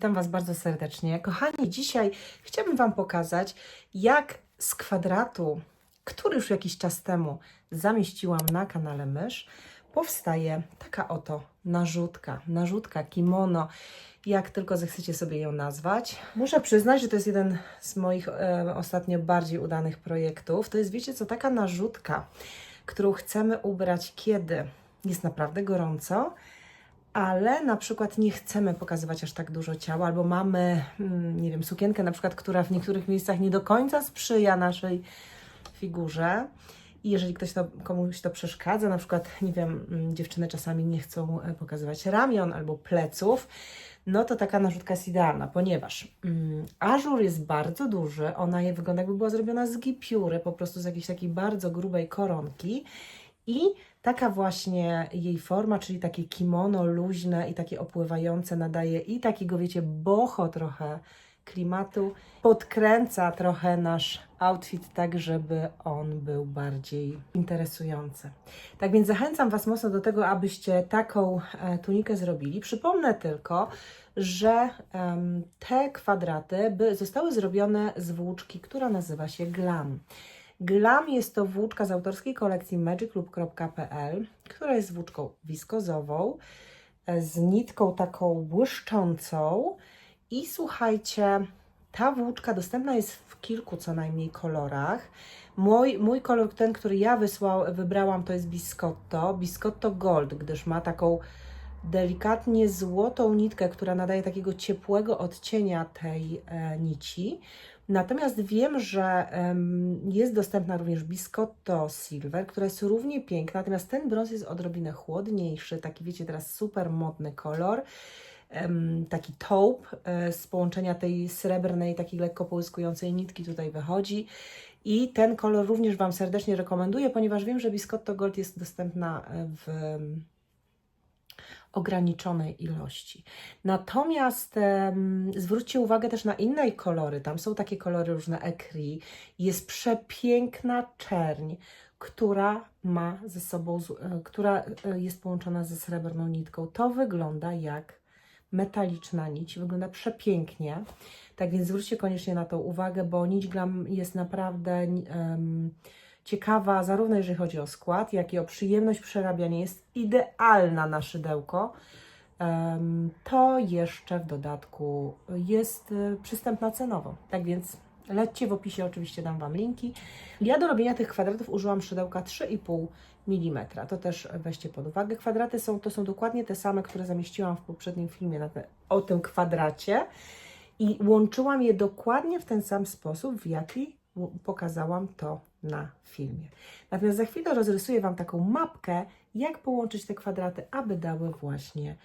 witam Was bardzo serdecznie. Kochani, dzisiaj chciałabym Wam pokazać, jak z kwadratu, który już jakiś czas temu zamieściłam na kanale Mysz, powstaje taka oto narzutka. Narzutka, kimono, jak tylko zechcecie sobie ją nazwać. Muszę przyznać, że to jest jeden z moich e, ostatnio bardziej udanych projektów. To jest, wiecie co, taka narzutka, którą chcemy ubrać, kiedy jest naprawdę gorąco, ale na przykład nie chcemy pokazywać aż tak dużo ciała, albo mamy, mm, nie wiem, sukienkę na przykład, która w niektórych miejscach nie do końca sprzyja naszej figurze. I jeżeli ktoś to, komuś to przeszkadza, na przykład, nie wiem, mm, dziewczyny czasami nie chcą e, pokazywać ramion albo pleców, no to taka narzutka jest idealna, ponieważ mm, ażur jest bardzo duży, ona je wygląda jakby była zrobiona z gipiury, po prostu z jakiejś takiej bardzo grubej koronki i taka właśnie jej forma, czyli takie kimono luźne i takie opływające nadaje i takiego, wiecie, boho trochę klimatu, podkręca trochę nasz outfit tak, żeby on był bardziej interesujący. Tak więc zachęcam Was mocno do tego, abyście taką e, tunikę zrobili. Przypomnę tylko, że te kwadraty by zostały zrobione z włóczki, która nazywa się Glam. Glam jest to włóczka z autorskiej kolekcji magiclub.pl, która jest włóczką wiskozową, e, z nitką taką błyszczącą i słuchajcie, ta włóczka dostępna jest w kilku co najmniej kolorach. Mój, mój kolor, ten, który ja wysłał, wybrałam, to jest Biscotto, Biscotto Gold, gdyż ma taką delikatnie złotą nitkę, która nadaje takiego ciepłego odcienia tej e, nici. Natomiast wiem, że jest dostępna również Biscotto Silver, która jest równie piękna, natomiast ten brąz jest odrobinę chłodniejszy, taki wiecie teraz super modny kolor, taki taupe e, z połączenia tej srebrnej, takiej lekko połyskującej nitki tutaj wychodzi. I ten kolor również Wam serdecznie rekomenduję, ponieważ wiem, że Biscotto Gold jest dostępna w ograniczonej ilości. Natomiast em, zwróćcie uwagę też na inne kolory. Tam są takie kolory różne ekri. Jest przepiękna czerń, która ma ze sobą, e, która e, jest połączona ze srebrną nitką. To wygląda jak metaliczna nić. Wygląda przepięknie. Tak więc zwróćcie koniecznie na to uwagę, bo nić glam jest naprawdę em, ciekawa, zarówno jeżeli chodzi o skład, jak i o przyjemność przerabiania. Jest idealna na szydełko. To jeszcze w dodatku jest y, przystępna cenowo. Tak więc lećcie w opisie, oczywiście dam Wam linki. Ja do robienia tych kwadratów użyłam szydełka 3,5 mm. To też weźcie pod uwagę. Kwadraty są, to są dokładnie te same, które zamieściłam w poprzednim filmie te, o tym kwadracie. I łączyłam je dokładnie w ten sam sposób, w jaki pokazałam to na filmie. Natomiast za chwilę rozrysuję Wam taką mapkę, jak połączyć te kwadraty, aby dały właśnie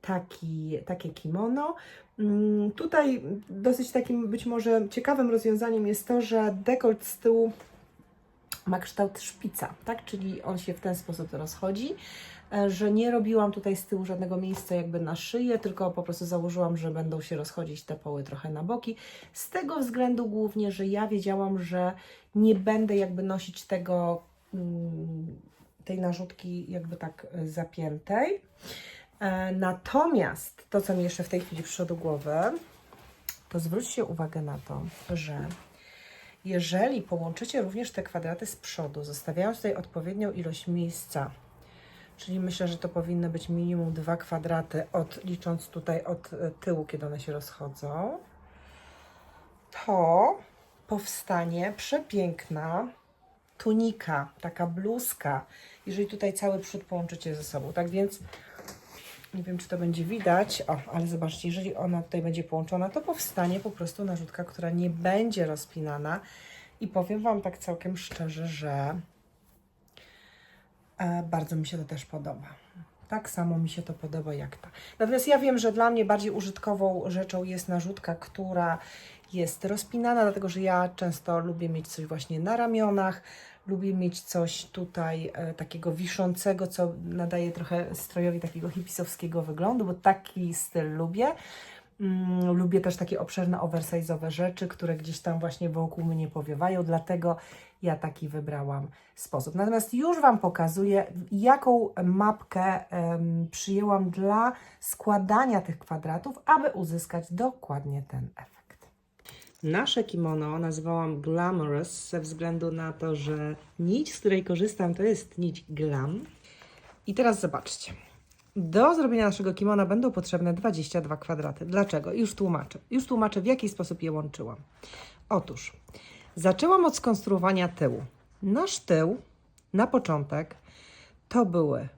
taki, takie kimono. Mm, Tutaj dosyć takim być może ciekawym rozwiązaniem jest to, że dekolt z tyłu ma kształt szpica, tak? Czyli on się w ten sposób rozchodzi, że nie robiłam tutaj z tyłu żadnego miejsca jakby na szyję, tylko po prostu założyłam, że będą się rozchodzić te poły trochę na boki. Z tego względu głównie, że ja wiedziałam, że nie będę jakby nosić tego, mm, tej narzutki jakby tak e, zapiętej. E, Natomiast to, co mi jeszcze w tej chwili przyszło do głowy, to zwróćcie uwagę na to, że jeżeli połączycie również te kwadraty z przodu, zostawiając tutaj odpowiednią ilość miejsca, czyli myślę, że to powinny być minimum dwa kwadraty, od, licząc tutaj od e, tyłu, kiedy one się rozchodzą, to powstanie przepiękna tunika, taka bluzka, jeżeli tutaj cały przód połączycie ze sobą. Tak więc nie wiem, czy to będzie widać, o, ale zobaczcie, jeżeli ona tutaj będzie połączona, to powstanie po prostu narzutka, która nie będzie rozpinana. I powiem Wam tak całkiem szczerze, że bardzo mi się to też podoba. Tak samo mi się to podoba jak ta. Natomiast ja wiem, że dla mnie bardziej użytkową rzeczą jest narzutka, która jest rozpinana, dlatego że ja często lubię mieć coś właśnie na ramionach, lubię mieć coś tutaj e, takiego wiszącego, co nadaje trochę strojowi takiego hipisowskiego wyglądu, bo taki styl lubię. Mm, lubię też takie obszerne, oversize'owe rzeczy, które gdzieś tam właśnie wokół mnie powiewają, dlatego ja taki wybrałam sposób. Natomiast już Wam pokazuję, jaką mapkę em, przyjęłam dla składania tych kwadratów, aby uzyskać dokładnie ten efekt. Nasze kimono nazwałam Glamorous ze względu na to, że nić, z której korzystam, to jest nić Glam. I teraz zobaczcie. Do zrobienia naszego kimona będą potrzebne 22 kwadraty. Dlaczego? Już tłumaczę. Już tłumaczę, w jaki sposób je łączyłam. Otóż, zaczęłam od skonstruowania tyłu. Nasz tył, na początek, to były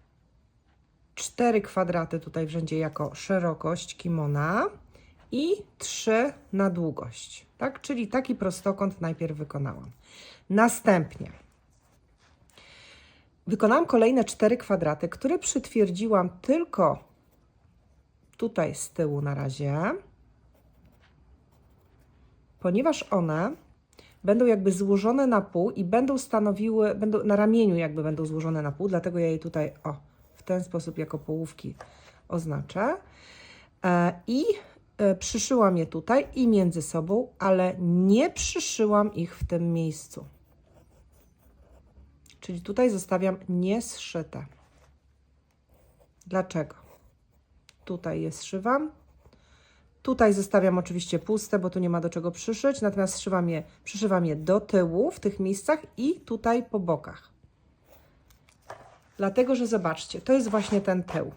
4 kwadraty tutaj w rzędzie jako szerokość kimona i 3 na długość. Tak? Czyli taki prostokąt najpierw wykonałam. Następnie Wykonałam kolejne cztery kwadraty, które przytwierdziłam tylko tutaj z tyłu na razie, ponieważ one będą jakby złożone na pół i będą stanowiły, będą na ramieniu jakby będą złożone na pół, dlatego ja je tutaj o, w ten sposób jako połówki oznaczę. E, I e, przyszyłam je tutaj i między sobą, ale nie przyszyłam ich w tym miejscu. Czyli tutaj zostawiam niezszyte. Dlaczego? Tutaj je zszywam. Tutaj zostawiam oczywiście puste, bo tu nie ma do czego przyszyć, natomiast zszywam je, przyszywam je do tyłu w tych miejscach i tutaj po bokach. Dlatego, że zobaczcie, to jest właśnie ten tył.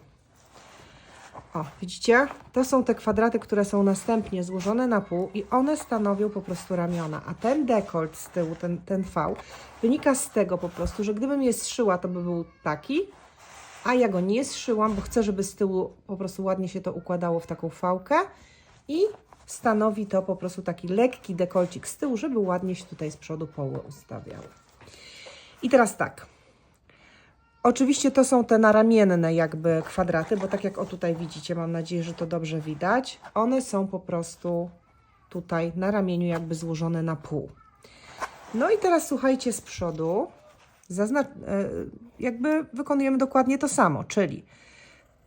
O, widzicie? To są te kwadraty, które są następnie złożone na pół i one stanowią po prostu ramiona. A ten dekolt z tyłu, ten, ten V, wynika z tego po prostu, że gdybym je zszyła, to by był taki, a ja go nie zszyłam, bo chcę, żeby z tyłu po prostu ładnie się to układało w taką fałkę i stanowi to po prostu taki lekki dekolcik z tyłu, żeby ładnie się tutaj z przodu poły ustawiały. I teraz tak. Oczywiście to są te naramienne jakby kwadraty, bo tak jak o tutaj widzicie, mam nadzieję, że to dobrze widać, one są po prostu tutaj na ramieniu jakby złożone na pół. No i teraz słuchajcie z przodu, e, jakby wykonujemy dokładnie to samo, czyli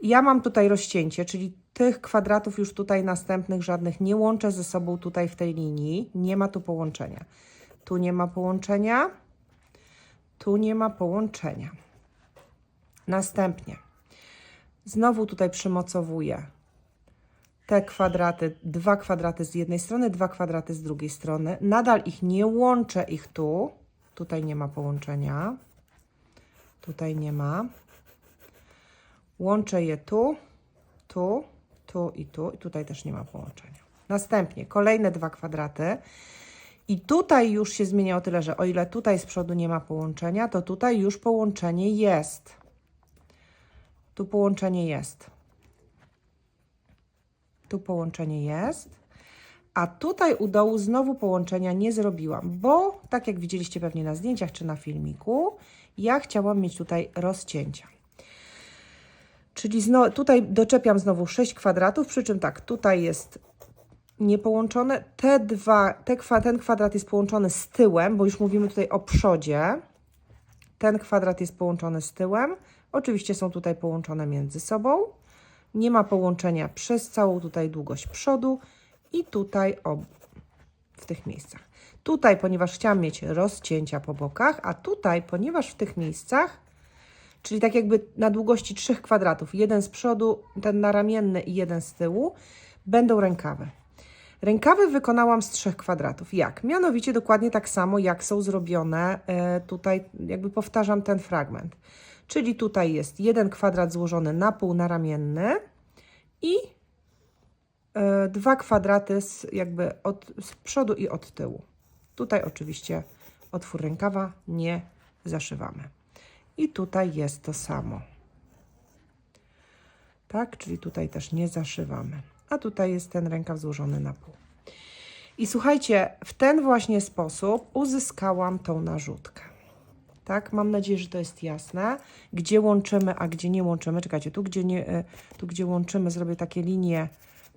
ja mam tutaj rozcięcie, czyli tych kwadratów już tutaj następnych żadnych nie łączę ze sobą tutaj w tej linii, nie ma tu połączenia. Tu nie ma połączenia, tu nie ma połączenia. Następnie znowu tutaj przymocowuję te kwadraty, dwa kwadraty z jednej strony, dwa kwadraty z drugiej strony. Nadal ich nie łączę ich tu. Tutaj nie ma połączenia. Tutaj nie ma. Łączę je tu, tu, tu i tu. I tutaj też nie ma połączenia. Następnie kolejne dwa kwadraty. I tutaj już się zmienia o tyle, że o ile tutaj z przodu nie ma połączenia, to tutaj już połączenie jest. Tu połączenie jest. Tu połączenie jest. A tutaj u dołu znowu połączenia nie zrobiłam, bo tak jak widzieliście pewnie na zdjęciach czy na filmiku, ja chciałam mieć tutaj rozcięcia. Czyli zno, tutaj doczepiam znowu 6 kwadratów, przy czym tak, tutaj jest niepołączone. Te dwa, te, ten kwadrat jest połączony z tyłem, bo już mówimy tutaj o przodzie. Ten kwadrat jest połączony z tyłem. Oczywiście są tutaj połączone między sobą. Nie ma połączenia przez całą tutaj długość przodu i tutaj ob, w tych miejscach. Tutaj, ponieważ chciałam mieć rozcięcia po bokach, a tutaj, ponieważ w tych miejscach, czyli tak jakby na długości trzech kwadratów, jeden z przodu, ten naramienny i jeden z tyłu, będą rękawy. Rękawy wykonałam z trzech kwadratów. Jak? Mianowicie dokładnie tak samo, jak są zrobione e, tutaj, jakby powtarzam ten fragment. Czyli tutaj jest jeden kwadrat złożony na pół naramienny i e, dwa kwadraty z, jakby od z przodu i od tyłu. Tutaj oczywiście otwór rękawa nie zaszywamy. I tutaj jest to samo. Tak, czyli tutaj też nie zaszywamy. A tutaj jest ten rękaw złożony na pół. I słuchajcie, w ten właśnie sposób uzyskałam tą narzutkę. Tak, mam nadzieję, że to jest jasne. Gdzie łączymy, a gdzie nie łączymy. Czekajcie, tu gdzie, nie, e, tu gdzie łączymy, zrobię takie linie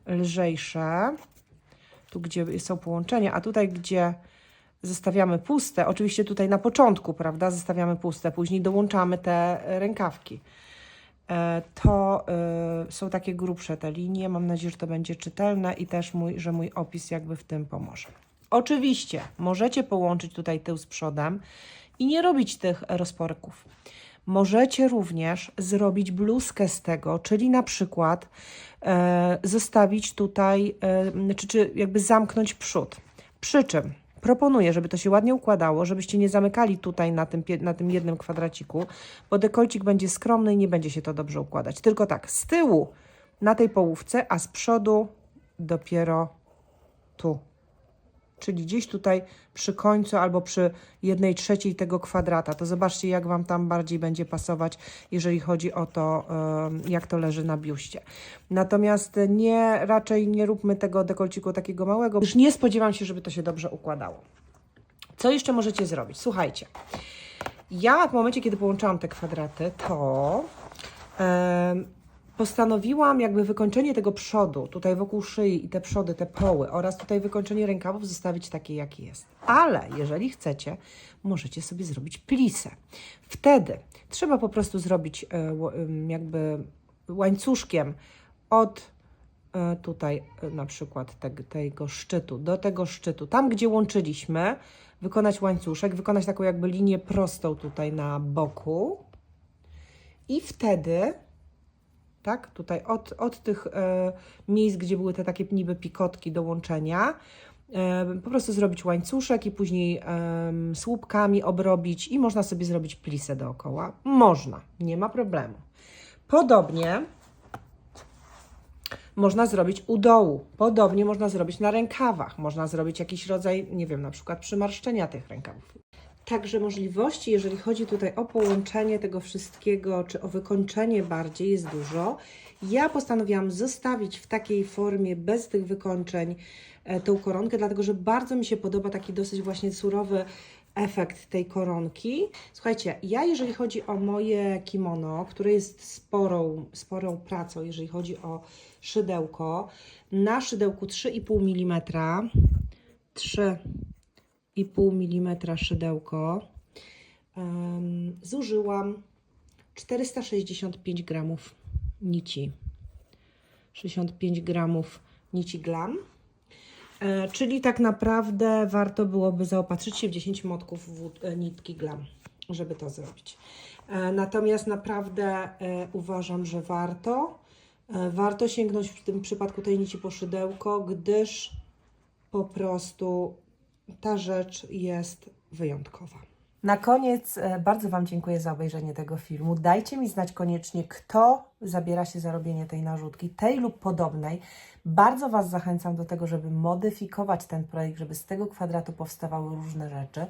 lżejsze. Tu gdzie są połączenia, a tutaj gdzie zostawiamy puste, oczywiście tutaj na początku, prawda, zostawiamy puste, później dołączamy te rękawki. e, to e, są takie grubsze te linie. Mam nadzieję, że to będzie czytelne i też mój, że mój opis jakby w tym pomoże. Oczywiście możecie połączyć tutaj tył z przodem i nie robić tych rozporków. Możecie również zrobić bluzkę z tego, czyli na przykład e, zostawić tutaj, czy, czy jakby zamknąć przód. Przy czym proponuję, żeby to się ładnie układało, żebyście nie zamykali tutaj na tym, na tym jednym kwadraciku, bo dekolcik będzie skromny i nie będzie się to dobrze układać. Tylko tak, z tyłu na tej połówce, a z przodu dopiero tu czyli gdzieś tutaj przy końcu albo przy jednej trzeciej tego kwadrata. To zobaczcie, jak Wam tam bardziej będzie pasować, jeżeli chodzi o to, jak to leży na biuście. Natomiast nie, raczej nie róbmy tego dekolciku takiego małego, już nie spodziewam się, żeby to się dobrze układało. Co jeszcze możecie zrobić? Słuchajcie, ja w momencie, kiedy połączałam te kwadraty, to postanowiłam jakby wykończenie tego przodu, tutaj wokół szyi i te przody, te poły oraz tutaj wykończenie rękawów zostawić takie, jaki jest. Ale jeżeli chcecie, możecie sobie zrobić plisę. Wtedy trzeba po prostu zrobić e, jakby łańcuszkiem od e, tutaj e, na przykład teg, tego szczytu do tego szczytu, tam gdzie łączyliśmy, wykonać łańcuszek, wykonać taką jakby linię prostą tutaj na boku i wtedy tak, tutaj od, od tych e, miejsc, gdzie były te takie niby pikotki do łączenia, e, po prostu zrobić łańcuszek i później em, słupkami obrobić i można sobie zrobić plisę dookoła. Można, nie ma problemu. Podobnie można zrobić u dołu. Podobnie można zrobić na rękawach. Można zrobić jakiś rodzaj, nie wiem, na przykład przymarszczenia tych rękawów. Także możliwości, jeżeli chodzi tutaj o połączenie tego wszystkiego, czy o wykończenie bardziej, jest dużo. Ja postanowiłam zostawić w takiej formie, bez tych wykończeń, e, tą koronkę, dlatego że bardzo mi się podoba taki dosyć właśnie surowy efekt tej koronki. Słuchajcie, ja jeżeli chodzi o moje kimono, które jest sporą, sporą pracą, jeżeli chodzi o szydełko, na szydełku 3,5 mm, 3,5 mm szydełko, zużyłam 465 gramów nici. 65 gramów nici glam. E, czyli tak naprawdę warto byłoby zaopatrzyć się w 10 motków e, nitki glam, żeby to zrobić. E, natomiast naprawdę uważam, że warto. Warto sięgnąć w tym przypadku tej nici po szydełko, gdyż po prostu ta rzecz jest wyjątkowa. Na koniec e, bardzo Wam dziękuję za obejrzenie tego filmu. Dajcie mi znać koniecznie, kto zabiera się za robienie tej narzutki, tej lub podobnej. Bardzo Was zachęcam do tego, żeby modyfikować ten projekt, żeby z tego kwadratu powstawały różne rzeczy.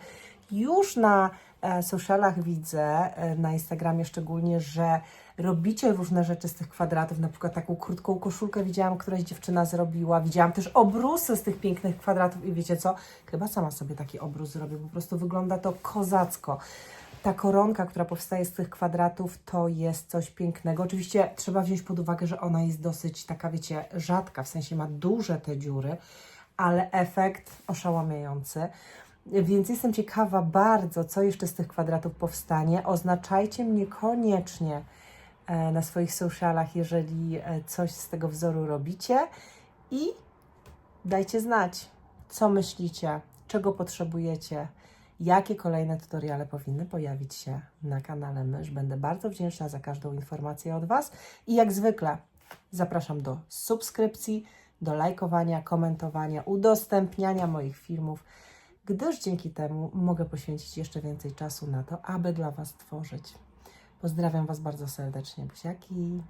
Już na e, socialach widzę, e, na Instagramie szczególnie, że robicie różne rzeczy z tych kwadratów, na przykład taką krótką koszulkę widziałam, któraś dziewczyna zrobiła, widziałam też obrusy z tych pięknych kwadratów i wiecie co, chyba sama sobie taki obrus zrobię, po prostu wygląda to kozacko. Ta koronka, która powstaje z tych kwadratów, to jest coś pięknego. Oczywiście trzeba wziąć pod uwagę, że ona jest dosyć taka, wiecie, rzadka, w sensie ma duże te dziury, ale efekt oszałamiający. Więc jestem ciekawa bardzo, co jeszcze z tych kwadratów powstanie. Oznaczajcie mnie koniecznie na swoich socialach, jeżeli e, coś z tego wzoru robicie i dajcie znać, co myślicie, czego potrzebujecie, jakie kolejne tutoriale powinny pojawić się na kanale Mysz. Będę bardzo wdzięczna za każdą informację od Was i jak zwykle zapraszam do subskrypcji, do lajkowania, komentowania, udostępniania moich filmów, gdyż dzięki temu mogę poświęcić jeszcze więcej czasu na to, aby dla Was tworzyć. Pozdrawiam Was bardzo serdecznie, buziaki.